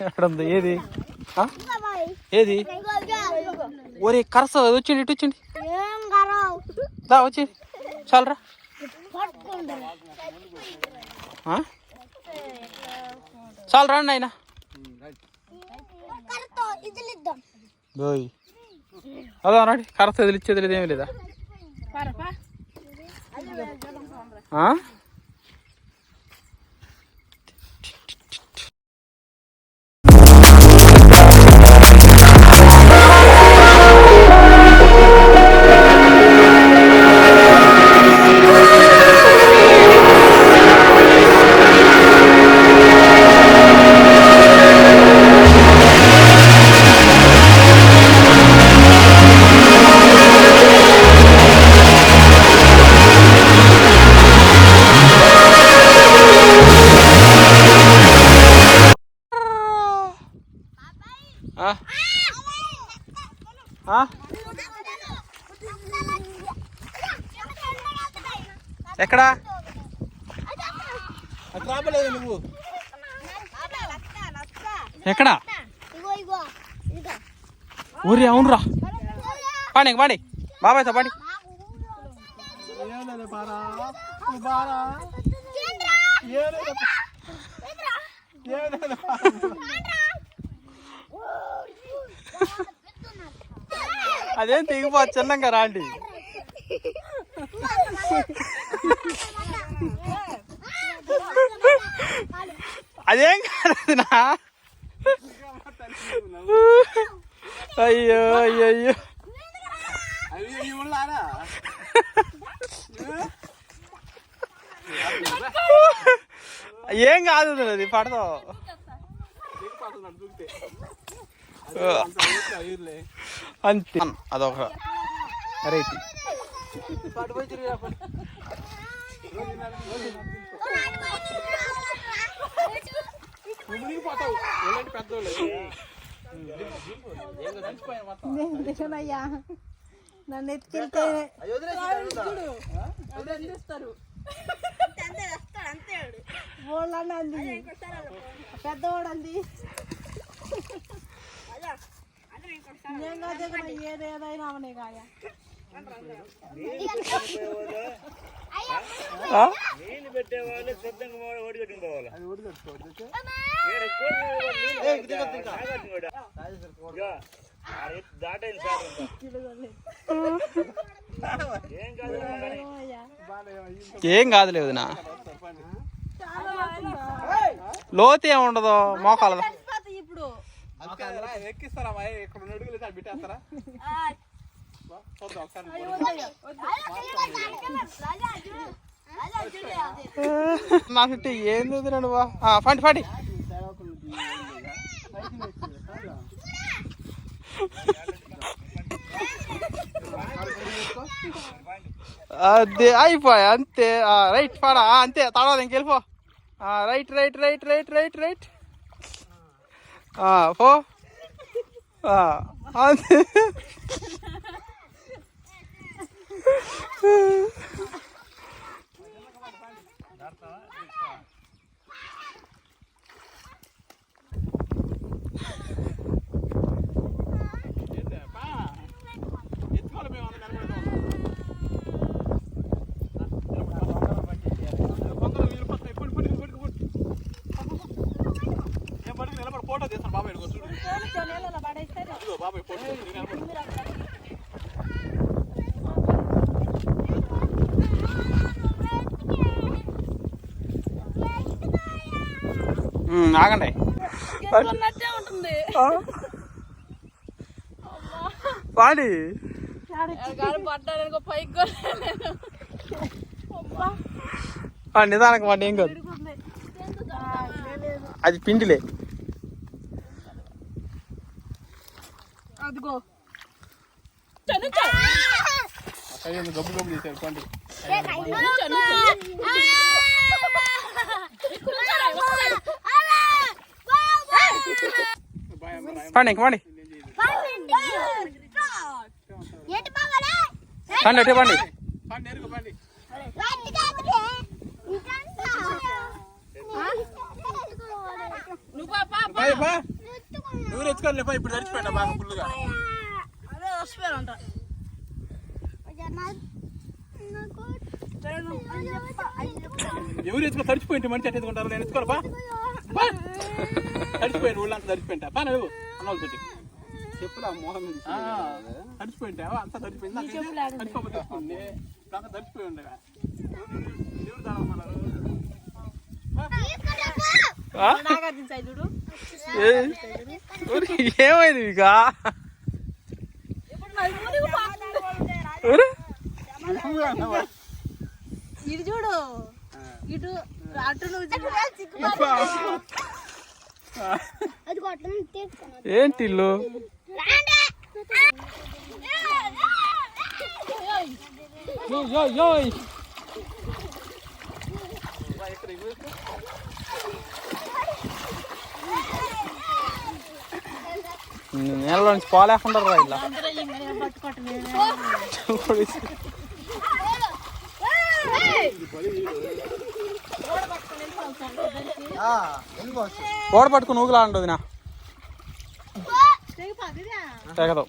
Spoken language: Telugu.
ఎక్కడ ఉంది ఏది? ఏది? ఒరే కరస వచ్చిండి ఇటు వచ్చిండి కరావు దా వచ్చి చాలరా. ఆ? చాలు రండి ఆయన కరతో ఇదిలిద్దాం బోయ్ అదా అన్నాడు కరస వదిలిచ్చేది లేదు ఏమీ లేదా? ఎక్కడా? రాబలేదు నువ్వు. ఎక్కడా? ఇగో ఇగో ఇదిగో ఊరి అవునురా. పాడి పాడి. బాబాయ్తో పాడి. అదేం తెగిపో చిన్నంగా రాండి. అదేం కాదు నా అయ్యో అయ్యో అయ్యో. ఏం కాదు అది పడతావు అంతే. అదొక రైట్ ఎలాంటి పెద్దోళ్ళు దిగనయ్యా నన్ను ఎత్తుకెళ్తే అంది. పెద్దవాడు అంది. నేను కాదు ఏది ఏదైనా అవనే కాయ నీళ్ళు పెట్టేవాళ్ళు శుద్ధంగా పోవాలి? ఎత్తు దాటైంది సార్. ఏం కాదు ఏం కాదు లేదు నా లోతు ఏమి ఉండదు మోకాలదా ఇప్పుడు. అంతేరా ఎక్కిస్తారా ఇక్కడ ఉన్న నాకు ఏం చదివినాడు బా? ఆ, పండి పండి. అదే అయిపోయా అంతే. ఆ, రైట్ పాడా అంతే. తర్వాత ఇంకెళ్ళిపో ఆ, right right right right right right. ఆ, పో. ఆ, అంతే ఎత్తుకోవాలి మేము అందరం నిలబడతాం కొందరు నీళ్ళు పడతాయి పొడి పొడి పొడి పొడి నేను పట్టుకు నిలబడి ఫోటో తీస్తాను బాబాయ్ ఇదిగో బాబాయ్ ఫోటో ఆగండి. ఉంటుంది. పాడి పడ్డాను పైకి ఆ, నిదానికి వాడి ఏం కాదు. అది పిండిలే. అదిగో. అయ్యో గబ్బు గబ్బు తీసారు పండి పండి ఇంక పండి పండి అటే పండి నువ్వు ఎత్తుకోలే ఇప్పుడు తడిచిపోయినా బాగా ఫుల్గా అదే వస్తున్నారంట నాకు ఎవరు ఎత్తుకో తడిచిపోయింటే మనిషి అట్ట ఎత్తుకుంటారు నేను ఎత్తుకోను తడిచిపోయాను ఊళ్ళంతా తడిచిపోయింటా బా నువ్వు అన్నోళ్ళు చెప్పులు ఆ మొహం తడిచిపోయింటావా అంతా తడిచిపోయింది తడిచిపోతే నాకు తడిచిపోయి ఉండగా ఎవరు ఊరి ఏమైంది ఇక ఇటు చూడు. ఇటు అటు నువ్వు ఏంటి ఇల్లు? నేలలో నుంచి పోలేకుండా రా ఇలా. ఓడ పట్టుకుని ఊగులా ఉండదు నా తెగిపోతుందా తెగదు